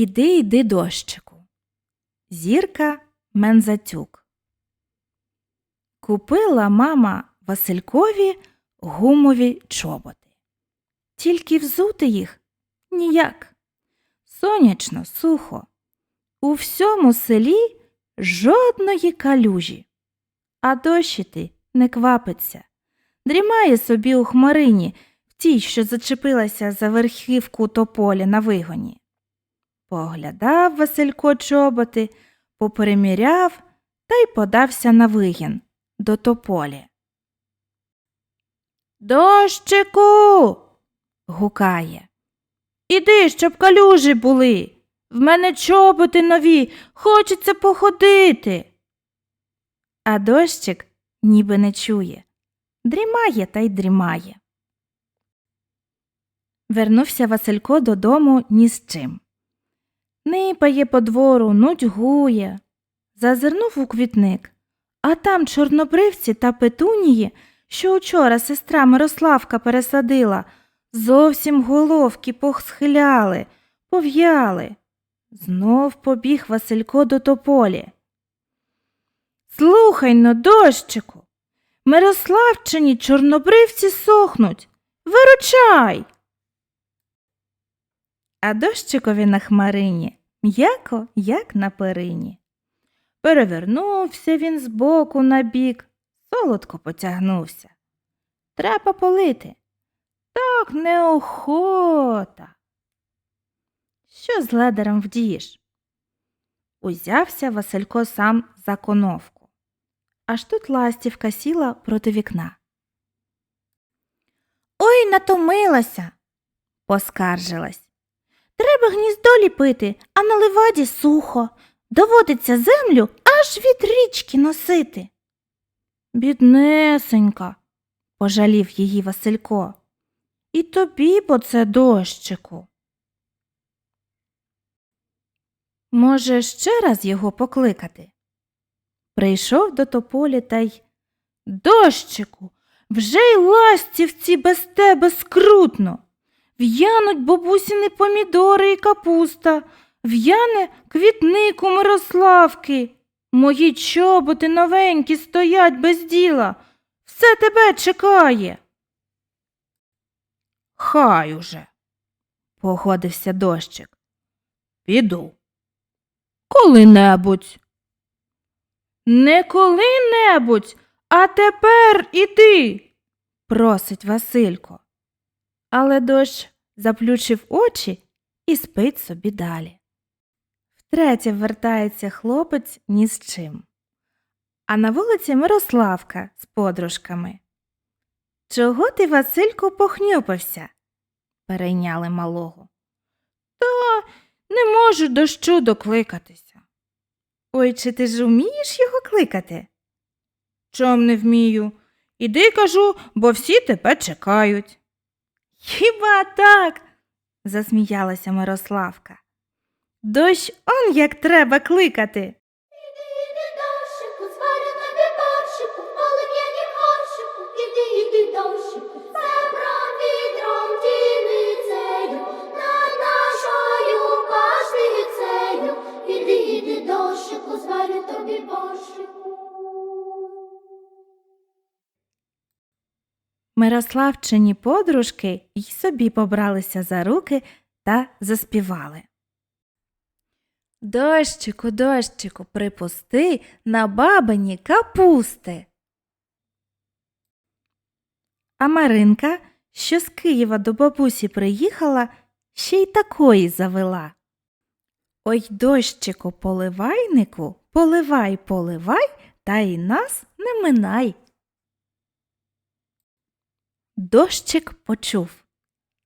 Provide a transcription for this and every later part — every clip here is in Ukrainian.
Іди, іди, дощику. Зірка Мензатюк. Купила мама Василькові гумові чоботи. Тільки взути їх ніяк. Сонячно, сухо. У всьому селі жодної калюжі. А дощити не квапиться. Дрімає собі у хмарині, в тій, що зачепилася за верхівку тополі на вигоні. Поглядав Василько чоботи, попереміряв та й подався на вигін до тополі. Дощику. гукає. Іди, щоб калюжі були. В мене чоботи нові, хочеться походити. А дощик ніби не чує. Дрімає та й дрімає. Вернувся Василько додому ні з чим. Нипає по двору, нудьгує. Зазирнув у квітник, а там чорнобривці та петунії, що учора сестра Мирославка пересадила, зовсім головки посхиляли, пов'яли. Знов побіг Василько до тополі. Слухай но, дощику, Мирославчині чорнобривці сохнуть. Виручай. А дощикові на хмарині м'яко, як на перині. Перевернувся він збоку на бік, солодко потягнувся. Треба полити. Так неохота. Що з ледером вдієш? Узявся Василько сам за коновку. Аж тут ластівка сіла проти вікна. Ой, натомилася, поскаржилась. Треба гніздо ліпити, а на леваді сухо. Доводиться землю аж від річки носити. Біднесенька, пожалів її Василько. І тобі бо це дощику. Може, ще раз його покликати? Прийшов до тополі та й Дощику, вже й ластівці без тебе скрутно. В'януть бабусіни помідори і капуста, в'яне квітник у Мирославки. Мої чоботи новенькі стоять без діла. Все тебе чекає. Хай уже, погодився дощик. Піду. Коли-небудь. Не коли-небудь, а тепер іди, просить Василько. Але дощ заплющив очі і спить собі далі. Втретє вертається хлопець ні з чим. А на вулиці Мирославка з подружками. Чого ти, Васильку, похнюпився? перейняли малого. Та не можу дощу докликатися. Ой, чи ти ж умієш його кликати? Чом не вмію? Іди, кажу, бо всі тебе чекають. Хіба так? засміялася Мирославка. Дощ он як треба кликати. Мирославчині подружки й собі побралися за руки та заспівали. Дощику, дощику, припусти на бабині капусти. А Маринка, що з Києва до бабусі приїхала, ще й такої завела. Ой, дощику, поливайнику, поливай, поливай, та й нас не минай. Дощик почув,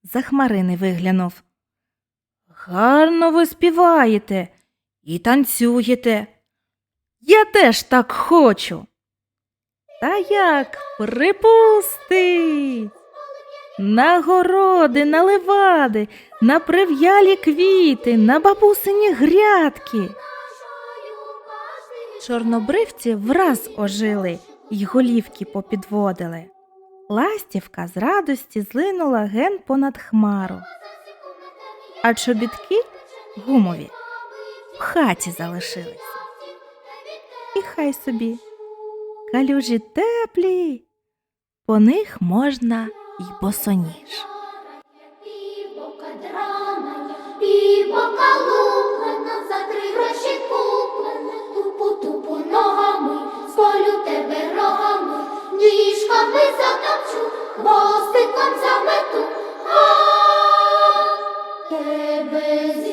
за хмарини виглянув. Гарно ви співаєте і танцюєте. Я теж так хочу. Та як припусти. На городи, на левади, на прив'ялі квіти, на бабусині грядки. Чорнобривці враз ожили й голівки попідводили. Ластівка з радості злинула ген понад хмару, а чобітки гумові, в хаті залишилися. І хай собі. Калюжі теплі, по них можна й босоніж. Тебе